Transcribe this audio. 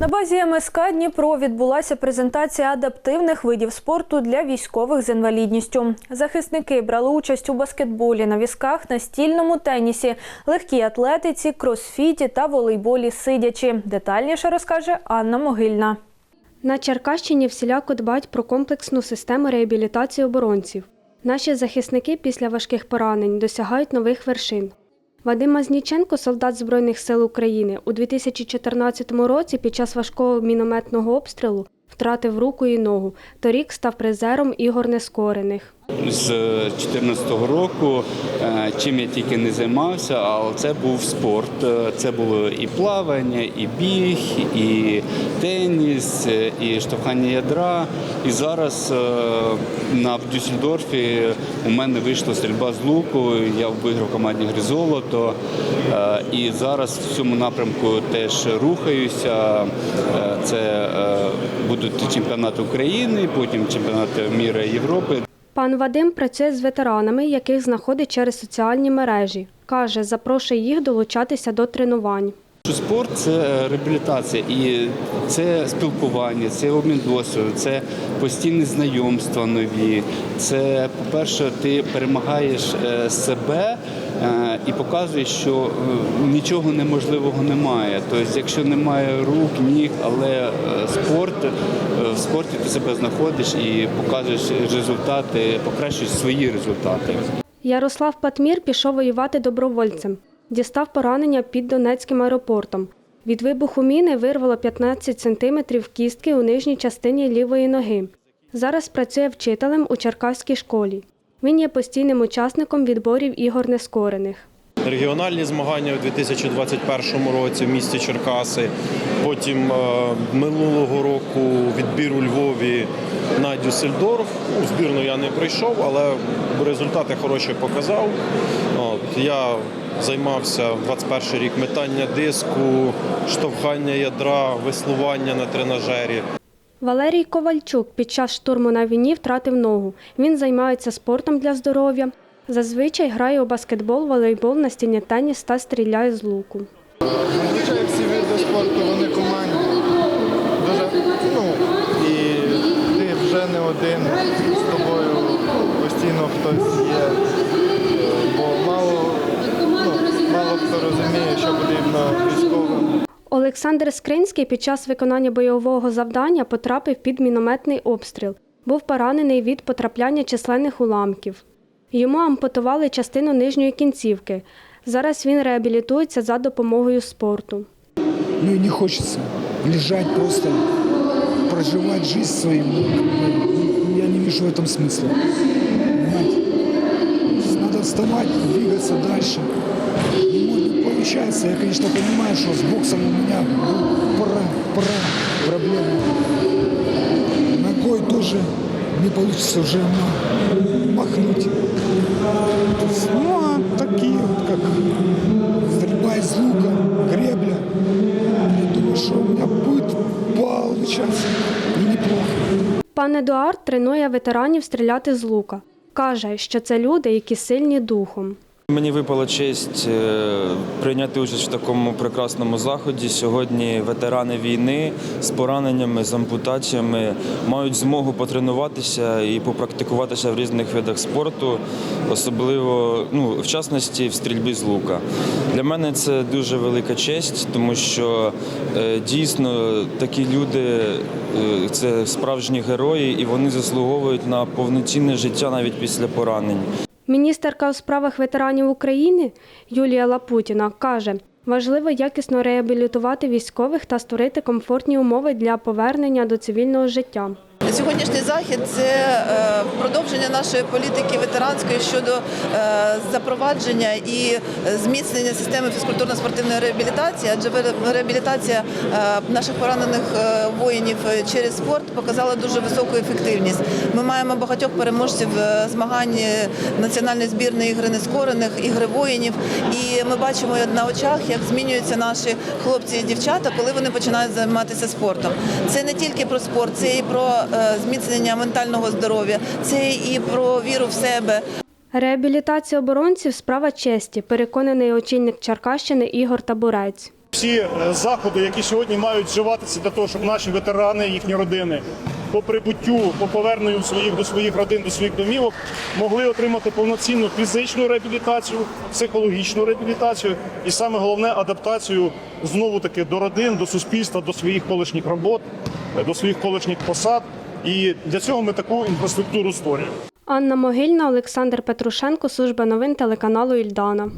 На базі МСК Дніпро відбулася презентація адаптивних видів спорту для військових з інвалідністю. Захисники брали участь у баскетболі, на візках, настільному тенісі, легкій атлетиці, кросфіті та волейболі сидячи. Детальніше розкаже Анна Могильна. На Черкащині всіляко дбають про комплексну систему реабілітації оборонців. Наші захисники після важких поранень досягають нових вершин. Вадим Мазніченко, солдат Збройних сил України, у 2014 році під час важкого мінометного обстрілу втратив руку і ногу. Торік став призером ігор нескорених. З 2014 року, е, чим я тільки не займався, але це був спорт. Е, Це було і плавання, і біг, і теніс, е, і штовхання ядра. І зараз е, на в Дюссельдорфі у мене вийшла стрільба з луку. Я виграв командні гри золото. Е, І зараз в цьому напрямку теж рухаюся. Е, Це е, будуть чемпіонати України, потім чемпіонати міра Європи. Пан Вадим працює з ветеранами, яких знаходить через соціальні мережі. Каже, запрошує їх долучатися до тренувань. Спорт це реабілітація і це спілкування, це обмін досвідом, це постійні знайомства нові. Це, по-перше, ти перемагаєш е, себе е, і показуєш, що е, нічого неможливого немає. Тобто, якщо немає рук, ніг, але е, спорт е, в спорті ти себе знаходиш і показуєш результати, покращуєш свої результати. Ярослав Патмір пішов воювати добровольцем. Дістав поранення під Донецьким аеропортом. Від вибуху міни вирвало 15 сантиметрів кістки у нижній частині лівої ноги. Зараз працює вчителем у Черкаській школі. Він є постійним учасником відборів ігор нескорених. Регіональні змагання у 2021 році в місті Черкаси. Потім е, минулого року відбір у Львові на Дюссельдорф. У збірну я не прийшов, але результати хороші показав. От, я займався 21 рік метання диску, штовхання ядра, веслування на тренажері. Валерій Ковальчук під час штурму на війні втратив ногу. Він займається спортом для здоров'я. Зазвичай грає у баскетбол, волейбол, настільний теніс та стріляє з луку. Зазвичай всі види спорту вони командні. Дуже, ну, і ти вже не один, з тобою постійно хтось є. Бо мало, ну, мало хто розуміє, що потрібно. Олександр Скринський під час виконання бойового завдання потрапив під мінометний обстріл. Був поранений від потрапляння численних уламків. Йому ампутували частину нижньої кінцівки. Зараз він реабілітується за допомогою спорту. Ну и не хочется лежать просто, проживать жизнь свою. Ну, Я не вижу в этом смысла. Понимаете? Надо вставать, двигаться может получается. Я, конечно, понимаю, что с боксом у меня ну, пора, пора проблемы. Ногой тоже не получится уже махнуть. Ну, а такие вот, как стрельба из лука, гребля. Я думаю, что у меня будет получаться и неплохо. Пан Едуард тренує ветеранів стріляти з лука. Каже, що це люди, які сильні духом. Мені випала честь е, прийняти участь в такому прекрасному заході. Сьогодні ветерани війни з пораненнями, з ампутаціями мають змогу потренуватися і попрактикуватися в різних видах спорту, особливо ну, в частності в стрільбі з лука. Для мене це дуже велика честь, тому що е, дійсно такі люди е, це справжні герої, і вони заслуговують на повноцінне життя навіть після поранень. Міністерка у справах ветеранів України Юлія Лапутіна каже, важливо якісно реабілітувати військових та створити комфортні умови для повернення до цивільного життя. Сьогоднішній захід це е, продовження нашої політики ветеранської щодо е, запровадження і зміцнення системи фізкультурно-спортивної реабілітації, адже реабілітація е, наших поранених воїнів через спорт показала дуже високу ефективність. Ми маємо багатьох переможців змагань національної збірної ігри нескорених, ігри воїнів. І ми бачимо на очах, як змінюються наші хлопці і дівчата, коли вони починають займатися спортом. Це не тільки про спорт, це і про зміцнення ментального здоров'я, це і про віру в себе. Реабілітація оборонців справа честі, переконаний очільник Черкащини Ігор Табурець. Всі е, заходи, які сьогодні мають вживатися для того, щоб наші ветерани, їхні родини по прибуттю, по поверненню своїх до своїх родин, до своїх домівок, могли отримати повноцінну фізичну реабілітацію, психологічну реабілітацію і саме головне адаптацію знову таки до родин, до суспільства, до своїх колишніх робот, е, до своїх колишніх посад. І для цього ми таку інфраструктуру створюємо. Анна Могильна, Олександр Петрушенко, служба новин телеканалу Ільдана.